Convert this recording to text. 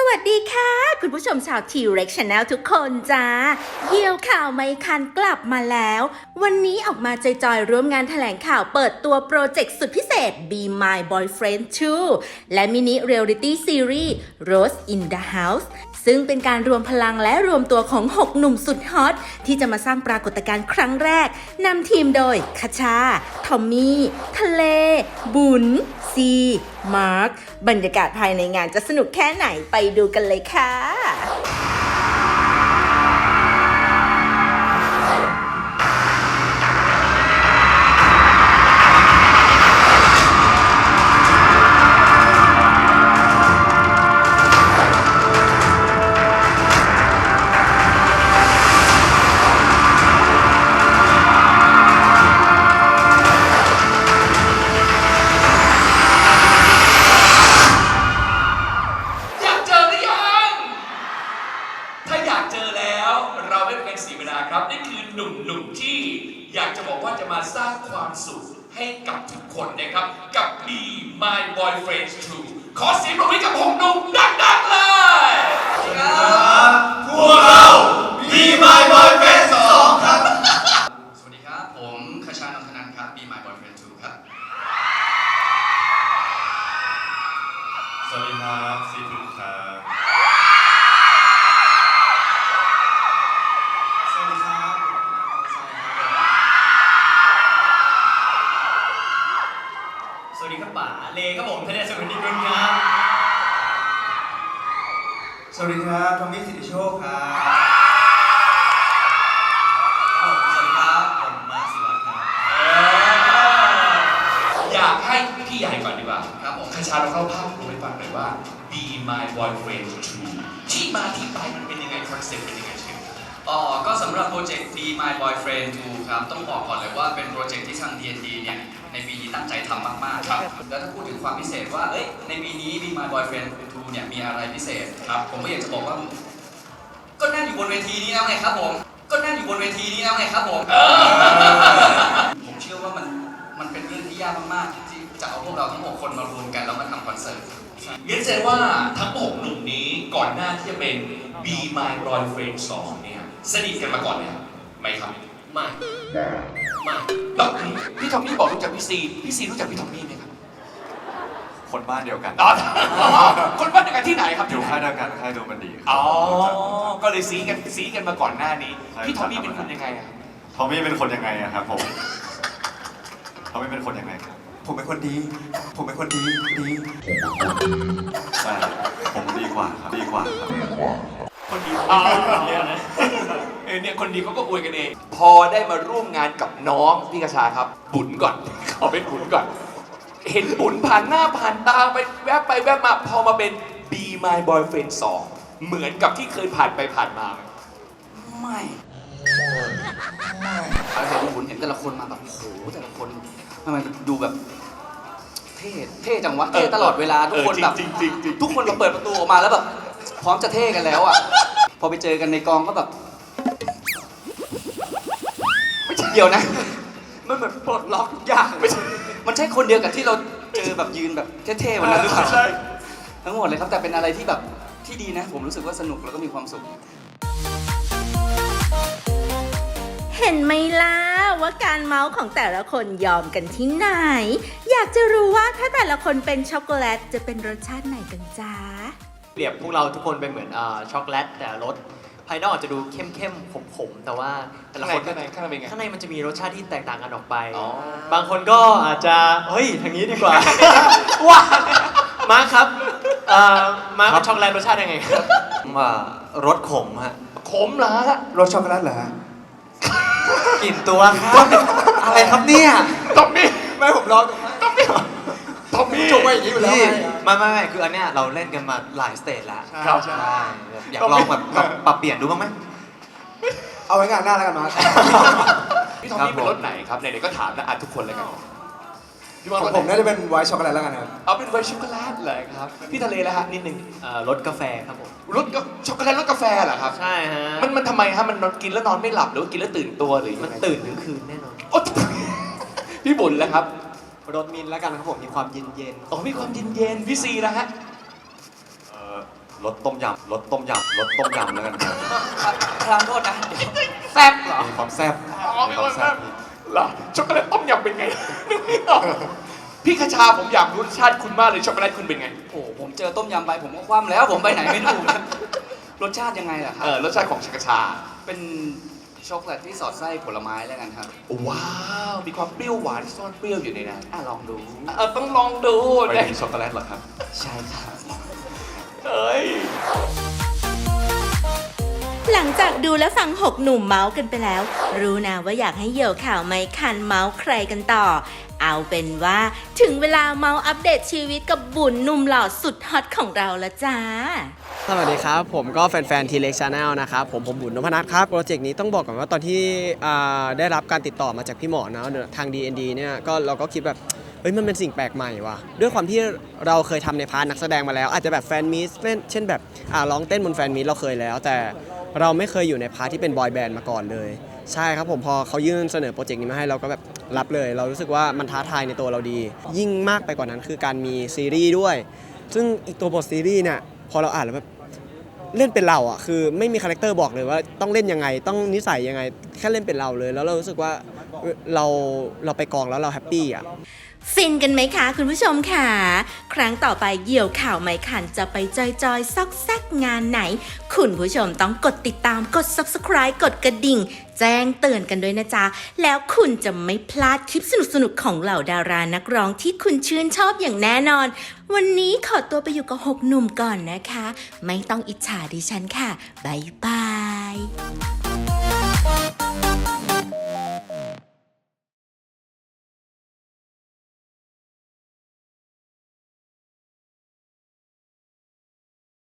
สวัสดีค่ะ คุณผู้ชมชาว T-Rex Channel ทุกคนจ้าเยี่ยวข่าวไม่คันกลับมาแล้ว วันนี้ออกมาจอยๆร่วมงานแถลงข่าวเปิดตัวโปรเจกต์สุดพิเศษ Be My Boyfriend 2 และมินิเรียลิตี้ซีรีส์ Rose in the House ซึ่งเป็นการรวมพลังและรวมตัวของ 6 หนุ่มสุดฮอต ที่จะมาสร้างปรากฏการณ์ครั้งแรกนำทีมโดยคชา ทอมมี่ ทะเล บุญ ซีมาร์คบรรยากาศภายในงานจะสนุกแค่ไหนไปดูกันเลยค่ะ นุ่มหนุ่มที่อยากจะบอกว่าจะมาสร้างความสุขให้กับทุกคนนะครับ กับ Be My Boyfriend 2ขอเสียงปรบมือกับหกหนุ่มดังๆเลยพวกเรา สวัสดีครับทอมมี่สิทธิโชคครับสวัสดีครับผมมาร์คศิวัตรครับอยากให้พี่ใหญ่ก่อนดีกว่าครับผมคชาเราเข้าภาพรวมให้ฟังหน่อยว่า Be My Boyfriend 2ที่มาที่ไปมันเป็นยังไงคอนเซ็ปต์เป็นยังไงชื่ อ๋อก็สำหรับโปรเจกต์ Be My Boyfriend 2ครับ ต้องบอกก่อนเลยว่าเป็นโปรเจกต์ที่ทาง D&D เนี่ยในปีนี้ตั้งใจทำมาก ๆ ครับ แล้วถ้าพูดถึงความพิเศษว่า เอ้ย ในปีนี้ Be My Boyfriend 2เนี่ยมีอะไรพิเศษครับ ผมก็อยากจะบอกว่า ก็นั่งอยู่บนเวทีนี้แล้วไงครับผม ก็นั่งอยู่บนเวทีนี้แล้วไงครับผม ผมเชื่อว่ามันมันเป็นเรื่องที่ยากมากๆที่จะเอาพวกเราทั้งหกคนมารวมกันแล้วมาทำคอนเสิร์ต งั้นแสดงว่าทั้งหกหนุ่มนี้ก่อนหน้าที่จะเป็น Be My Boyfriend 2เนี่ย สนิทกันมาก่อนเนี่ยไหมครับไม่ไม่แบบพี่ทอมมี่บอกรู้จักพี่ซีพี่ซีรู้จักพี่ทอมมี่ไหมครับคนบ้านเดียวกัน อ๋อคนบ้านเดียวกันที่ไหนครับอยู่ค่ายเดียวกันค่ายดูมันดีครับอ๋อรู้จักก็เลยซีกันซีกันมาก่อนหน้านี้ใช่พี่ทอมมี่เป็นคนยังไงอะทอมมี่เป็นคนยังไงอะครับผมทอมมี่เป็นคนยังไงครับ ผมเป็นคนดี ผมเป็นคนดีดีใช่ผมดีกว่าครับดีกว่าครับคนดีอ๋อ เนี่ยนะเออเนี่ยคนดีเขาก็อวยกันเอง พอได้มาร่วมงานกับน้องพี่กระชาครับบุญก่อน ขอเป็นบุญก่อน เห็นบุญผ่านหน้าผ่านตาไปแวบไปแวบมาพอมาเป็น Be My Boyfriend 2 เหมือนกับที่เคยผ่านไปผ่านมาไหมไม่เราเห็นหุ่นเห็นแต่ละคนมาแบบโอ้โหแต่ละคนทำไมมันดูแบบเท่เท่จังวะเท่ตลอดเวลาทุกคนแบบจริงจริงจริงทุกคนมาเปิดประตูออกมาแล้วแบบพร้อมจะเท่กันแล้วอะ พอไปเจอกันในกองก็แบบ เดียวนะ มันเหมือนปลดล็อกทุกอย่างไม่ใช่มันใช่คนเดียวกับที่เราเจอแบบยืนแบบเท่ๆวันนั้นหรือเปล่าใช่ ทั้งหมดเลยครับแต่เป็นอะไรที่แบบที่ดีนะ ผมรู้สึกว่าสนุกแล้วก็มีความสุข เห็นไหมล่ะว่าการเมาส์ของแต่ละคนยอมกันที่ไหน อยากจะรู้ว่าถ้าแต่ละคนเป็นช็อกโกแลตจะเป็นรสชาติไหนกันจ้า เปรียบพวกเราทุกคนเป็นเหมือนอ่าช็อกโกแลตแต่รส ภายนอกอาจจะดูเข้มเข้มขมขมๆแต่ว่าแต่ละคนข้างในข้างในเป็นไงข้างในมันจะมีรสชาติที่แตกต่างกันออกไปอ๋อบางคนก็อาจจะเฮ้ยทางนี้ดีกว่าว้ามาร์คครับอ่ามาร์คเป็นช็อกโกแลตรสชาติยังไงครับว่ารสขมฮะขมเหรอฮะรสช็อกโกแลตเหรอฮะกลิ่นตัวครับอะไรครับเนี่ยทอมมี่ไม่ผมลองทอมมี่ทอมมี่ จงไว้อย่างนี้อยู่แล้วพี่ไง ไม่ไม่ไม่คืออันเนี้ยเราเล่นกันมาหลายสเตจแล้วครับใช่ แบบอยากลองแบบปรับปรับเปลี่ยนดูบ้างไหม เอาไว้งานหน้าแล้วกันมา พี่ทอมมี่เป็นรสไหนครับไหนๆก็ถามนะอะทุกคนเลยกันพี่บอลของรสผมไหนน่าจะเป็นไวท์ช็อกโกแลตแล้วกันครับ เอาเป็นไวท์ช็อกโกแลตเลยครับพี่ทะเลแล้วฮะนิดนึงอ่ารสกาแฟครับผมรสก็ช็อกโกแลตรสกาแฟเหรอครับใช่ฮะมันมันทำไมฮะมันนอนกินแล้วนอนไม่หลับหรือว่ากินแล้วตื่นตัวหรือยังมันไงตื่นทั้งคืนแน่นอน โอ๊ยพี่บุญแล้วครับ รสมินแล้วกันครับผมมีความเย็นเย็นอ๋อมีความเย็นเย็นๆพี่ซีนะฮะเอ่อทรสต้มยำรสต้มยำรสต้มยำแล้วกันครับครางโทษนะเดี๋ยวแซ่บเหรอมีความแซ่บอ๋อมีมีคควาวามมแซ่แซ่บบเหรอช็อกโกแลตต้มยำเป็นไงนึกไม่ออกพี่คชาผมอยากรู้รสชาติคุณมากเลยช็อกโกแลตคุณเป็นไง โอ้โหผมเจอต้มยำไปผมก็คว่ำแล้วผมไปไหนไม่ถูกนะรสชาติยังไงล่ะครัเอบอรสชาติของชากชา เป็น ช็อกโกแลตที่สอดไส้ผลไม้แล้วกันครับ ว้าว มีความเปรี้ยวหวานซ่อนเปรี้ยวอยู่ในนั้นอะลองดูเออต้องลองดูไปนะถึงช็อกโกแลตเหรอครับ ใช่ครับ เอ้ย หลังจากดูและฟังหกหนุ่มเมาส์กันไปแล้ว รู้นะว่าอยากให้เหยี่ยวข่าวไม่คันเมาส์ใครกันต่อ เอาเป็นว่าถึงเวลาเมาส์อัปเดตชีวิตกับบุญหนุ่มหล่อสุดฮอตของเราละจ้า สวัสดีครับ ผมก็แฟนๆทีเล็กชาแนลนะครับ ผมผมบุญนพนัทครับ โปรเจกต์นี้ต้องบอกก่อนว่าตอนที่อ่าได้รับการติดต่อมาจากพี่หมอนะทาง DND เนี่ยก็เราก็คิดแบบเฮ้ยมันเป็นสิ่งแปลกใหม่ว่ะด้วยความที่เราเคยทำในพาร์ทนักแสดงมาแล้ว อาจจะแบบแฟนมีสเช่นแบบอ่าร้องเต้นบนแฟนมีสเราเคยแล้วแต่ เราไม่เคยอยู่ในพาร์ทที่เป็นบอยแบนด์มาก่อนเลย ใช่ครับผมพอเขายื่นเสนอโปรเจกต์นี้มาให้เราก็แบบรับเลย เรารู้สึกว่ามันท้าทายในตัวเราดี ยิ่งมากไปกว่านั้นคือการมีซีรีส์ด้วย ซึ่งอีกตัวบทซีรีส์เนี่ยพอเราอ่านแล้วแบบเล่นเป็นเราอะคือไม่มีคาแรคเตอร์บอกเลยว่าต้องเล่นยังไงต้องนิสัยยังไงแค่เล่นเป็นเราเลย แล้วเรารู้สึกว่าเอ่อเราเราไปกองแล้วเราแฮปปี้อะ ฟินกันไหมคะ คุณผู้ชมค่ะ ครั้งต่อไปเหี่ยวข่าวไม่ขันจะไปจอยจอยซอกแซกงานไหน คุณผู้ชมต้องกดติดตามกด subscribe กดกระดิ่ง แจ้งเตือนกันด้วยนะจ๊ะ แล้วคุณจะไม่พลาดคลิปสนุกๆของเหล่าดารานักร้องที่คุณชื่นชอบอย่างแน่นอน วันนี้ขอตัวไปอยู่กับหกหนุ่มก่อนนะคะ ไม่ต้องอิจฉาดิฉันค่ะบ๊ายบาย